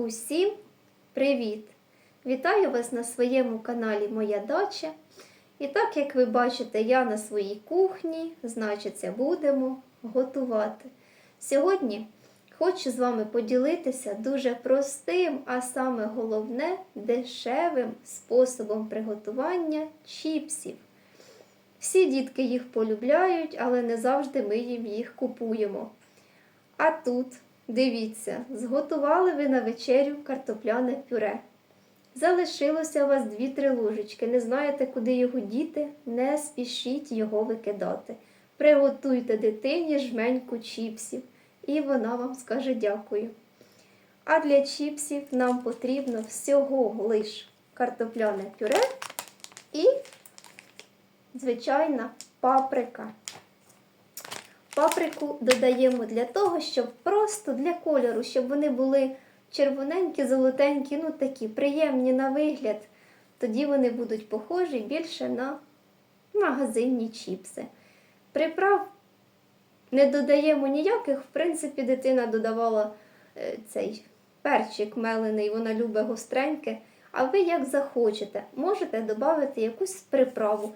Усім привіт! Вітаю вас на своєму каналі Моя Дача. І так, як ви бачите, я на своїй кухні, значиться, будемо готувати. Сьогодні хочу з вами поділитися дуже простим, а саме головне дешевим способом приготування чіпсів. Всі дітки їх полюбляють, але не завжди ми їм їх купуємо. А тут, дивіться, зготували ви на вечерю картопляне пюре. Залишилося у вас 2-3 ложечки. Не знаєте, куди його діти, не спішіть його викидати. Приготуйте дитині жменьку чіпсів, і вона вам скаже дякую. А для чіпсів нам потрібно всього лиш картопляне пюре і звичайна паприка. Паприку додаємо для того, щоб просто для кольору, щоб вони були червоненькі, золотенькі, ну такі приємні на вигляд. Тоді вони будуть похожі більше на магазинні чіпси. Приправ не додаємо ніяких, в принципі, дитина додавала е, цей перчик мелений, вона любить гостреньке. А ви як захочете, можете додати якусь приправу.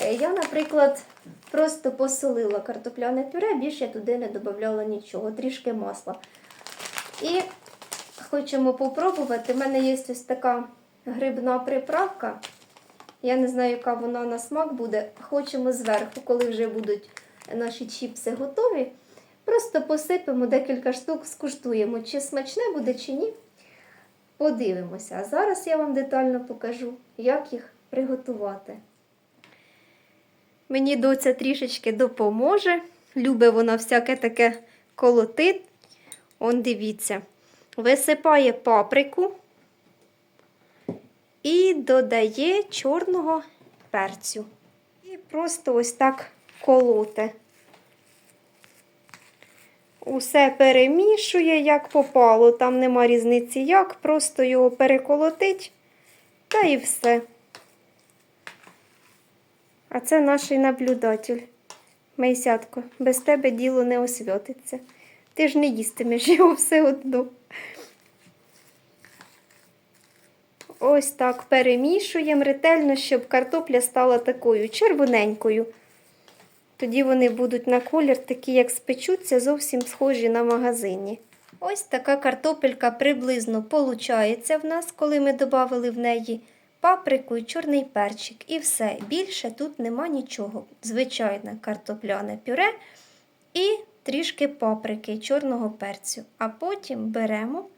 Е, Я, наприклад, просто посолила картопляне пюре, більше я туди не додавала нічого, трішки масла. І хочемо попробувати. У мене є ось така грибна приправка. Я не знаю, яка вона на смак буде. Хочемо зверху, коли вже будуть наші чіпси готові. Просто посипемо декілька штук, скуштуємо, чи смачне буде, чи ні. Подивимося. А зараз я вам детально покажу, як їх приготувати. Мені доця трішечки допоможе. Любить вона всяке таке колотить. Он дивіться, висипає паприку і додає чорного перцю. І просто ось так колоте. Усе перемішує, як попало, там нема різниці як, просто його переколотить та і все. А це наш наблюдатель. Майсятко, без тебе діло не освятиться. Ти ж не їстимеш його все одно. Ось так перемішуємо ретельно, щоб картопля стала такою червоненькою. Тоді вони будуть на колір, такі, як спечуться, зовсім схожі на магазині. Ось така картопелька приблизно получається в нас, коли ми додали в неї паприку і чорний перчик. І все. Більше тут нема нічого. Звичайне картопляне пюре і трішки паприки чорного перцю. А потім беремо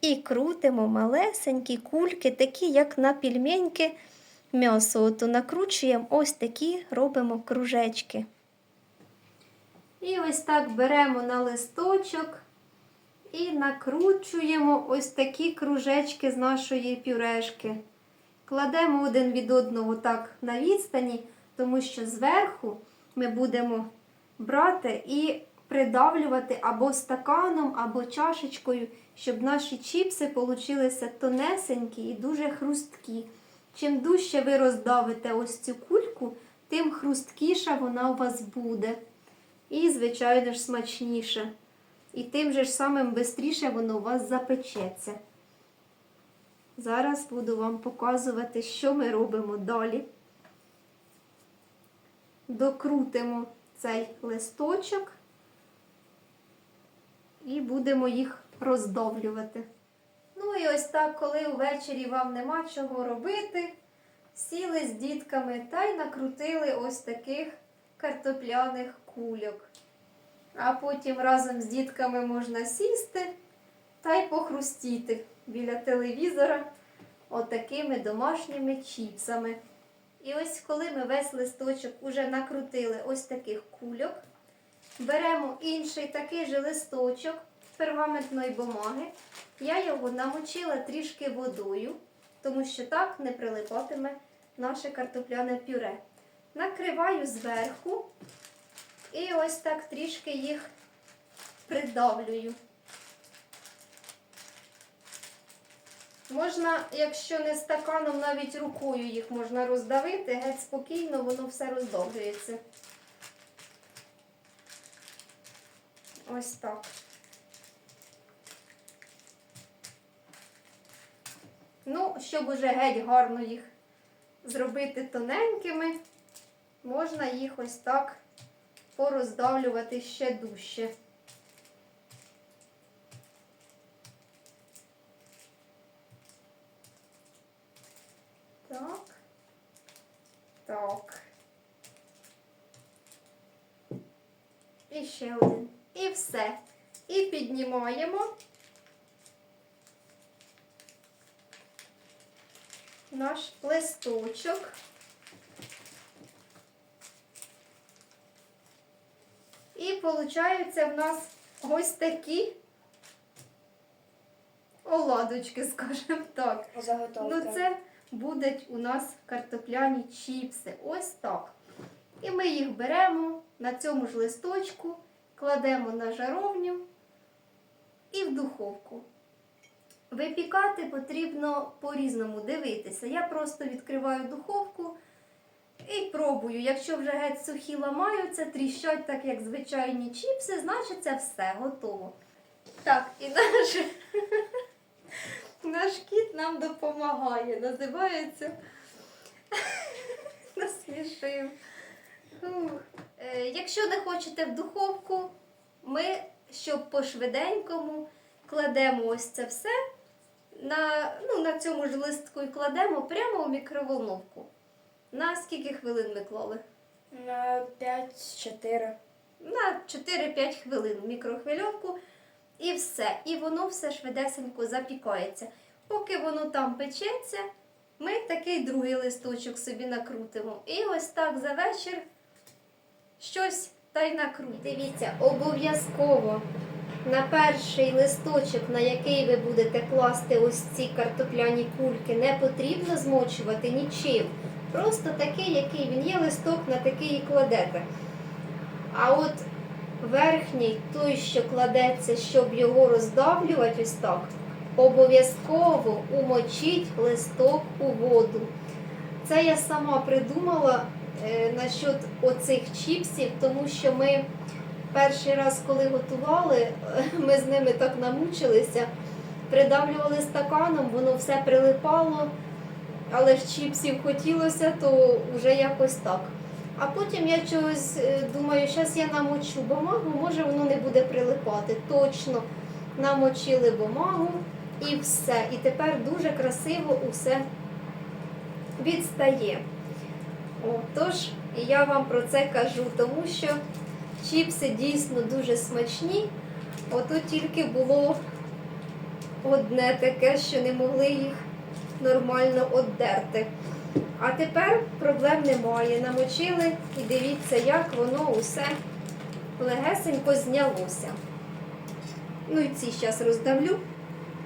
і крутимо малесенькі кульки, такі, як на пельменьки м'ясо. Ото накручуємо ось такі робимо кружечки. І ось так беремо на листочок і накручуємо ось такі кружечки з нашої пюрешки. Кладемо один від одного так на відстані, тому що зверху ми будемо брати і придавлювати або стаканом, або чашечкою, щоб наші чіпси получилися тонесенькі і дуже хрусткі. Чим дужче ви роздавите ось цю кульку, тим хрусткіша вона у вас буде. І, звичайно ж, смачніше. І тим же ж самим швидше воно у вас запечеться. Зараз буду вам показувати, що ми робимо далі. Докрутимо цей листочок і будемо їх роздовлювати. Ну і ось так, коли увечері вам нема чого робити, сіли з дітками та й накрутили ось таких картопляних кульок. А потім разом з дітками можна сісти та й похрустіти біля телевізора отакими домашніми чіпсами. І ось коли ми весь листочок уже накрутили ось таких кульок, беремо інший такий же листочок пергаментної бумаги. Я його намочила трішки водою, тому що так не прилипатиме наше картопляне пюре. Накриваю зверху і ось так трішки їх придавлюю. Можна, якщо не стаканом, навіть рукою їх можна роздавити, геть спокійно, воно все роздовжується. Ось так. Ну, щоб уже геть гарно їх зробити тоненькими, можна їх ось так пороздавлювати ще дужче. Так. Так. І ще один. І все. І піднімаємо наш листочок. І получаються в нас ось такі оладочки, скажімо так. Заготовка. Ну, це будуть у нас картопляні чіпси. Ось так. І ми їх беремо на цьому ж листочку, кладемо на жаровню і в духовку. Випікати потрібно по-різному дивитися. Я просто відкриваю духовку і пробую. Якщо вже геть сухі ламаються, тріщать так, як звичайні чіпси, значить це все готово. Так, і наш, наш кіт нам допомагає. Називається. Насмішив. Е, Якщо не хочете в духовку, ми, щоб по-швиденькому, кладемо ось це все на, ну, на цьому ж листку і кладемо прямо у мікроволновку. На скільки хвилин ми клали? На 5-4. На 4-5 хвилин в мікрохвильовку і все. І воно все швидесенько запікається. Поки воно там печеться, ми такий другий листочок собі накрутимо. І ось так за вечір щось та й накрутимо. Дивіться, обов'язково на перший листочок, на який ви будете класти ось ці картопляні кульки, не потрібно змочувати нічим. Просто такий, який він є, листок на такий і кладете. А от верхній, той, що кладеться, щоб його роздавлювати ось так, обов'язково умочіть листок у воду. Це я сама придумала е, насчет оцих чіпсів, тому що ми перший раз, коли готували, ми з ними так намучилися, придавлювали стаканом, воно все прилипало, але ж чіпсів хотілося, то вже якось так. А потім я чогось е, думаю, зараз я намочу бумагу, може воно не буде прилипати. Точно намочили бумагу і все. І тепер дуже красиво усе відстає. Тож, я вам про це кажу, тому що чіпси дійсно дуже смачні. Ото тільки було одне таке, що не могли їх нормально оддерти. А тепер проблем немає. Намочили і дивіться, як воно усе легесенько знялося. Ну і ці зараз роздавлю.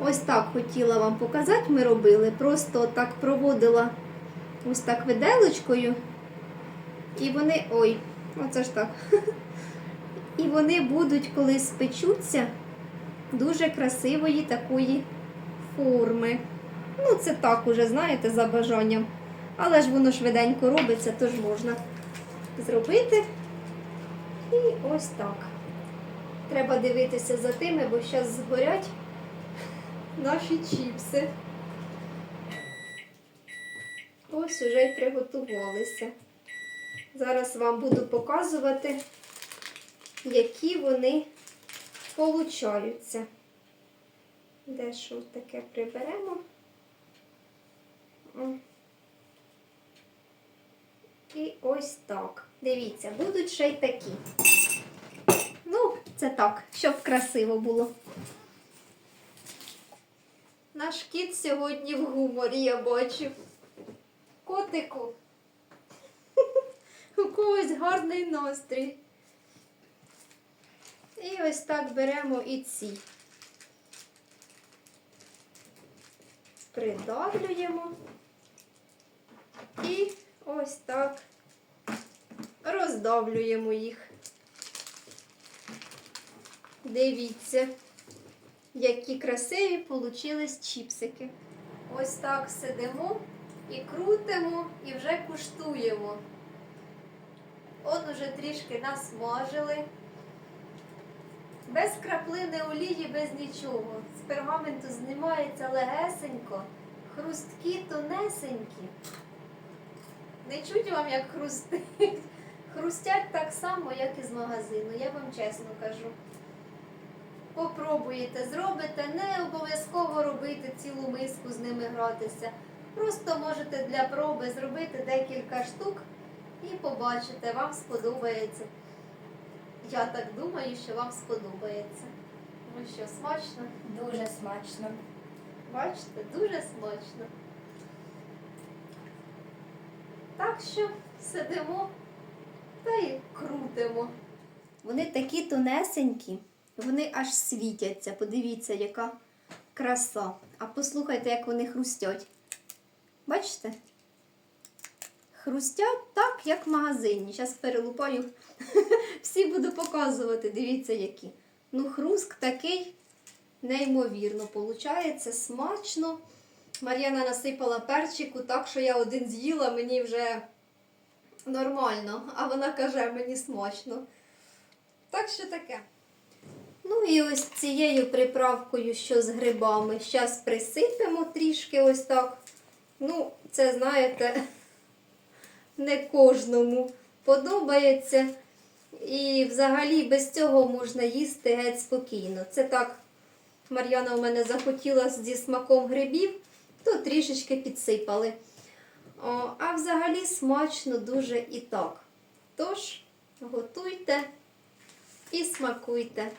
Ось так хотіла вам показати, ми робили. Просто так проводила ось так виделочкою. І вони. Ой, оце ж так. І вони будуть, коли спечуться, дуже красивої такої форми. Ну, це так уже, знаєте, за бажанням. Але ж воно швиденько робиться, тож можна зробити. І ось так. Треба дивитися за тими, бо зараз згорять наші чіпси. Ось уже й приготувалися. Зараз вам буду показувати, які вони получаються. Де що таке приберемо. І ось так. Дивіться, будуть ще й такі. Ну, це так, щоб красиво було. Наш кіт сьогодні в гуморі, я бачу. Котику. У когось гарний настрій. І ось так беремо і ці. Придавлюємо. І ось так роздавлюємо їх. Дивіться, які красиві получились чіпсики. Ось так сидимо і крутимо, і вже куштуємо. От уже трішки насмажили. Без краплини олії, без нічого. З пергаменту знімається легесенько, Хрусткі тонесенькі. Не чуть вам, як хрустить. Хрустять так само, як і з магазину, я вам чесно кажу. Попробуєте, зробите, не обов'язково робити цілу миску з ними гратися. Просто можете для проби зробити декілька штук і побачите, вам сподобається. Я так думаю, що вам сподобається. Ну що, смачно? Дуже смачно. Бачите, дуже смачно. Так що сидимо та й крутимо. Вони такі тонесенькі, вони аж світяться. Подивіться, яка краса. А послухайте, як вони хрустять. Бачите? Хрустять так, як в магазині. Зараз перелупаю. Всі буду показувати. Дивіться, які. Ну, хруск такий неймовірно. Получається смачно. Мар'яна насипала перчику, так що я один з'їла, мені вже нормально. А вона каже, мені смачно. Так що таке. Ну і ось цією приправкою, що з грибами, зараз присипемо трішки ось так. Ну, це, знаєте, не кожному подобається. І взагалі без цього можна їсти геть спокійно. Це так, Мар'яна у мене захотіла зі смаком грибів, то трішечки підсипали. О, а взагалі смачно дуже і так. Тож, готуйте і смакуйте.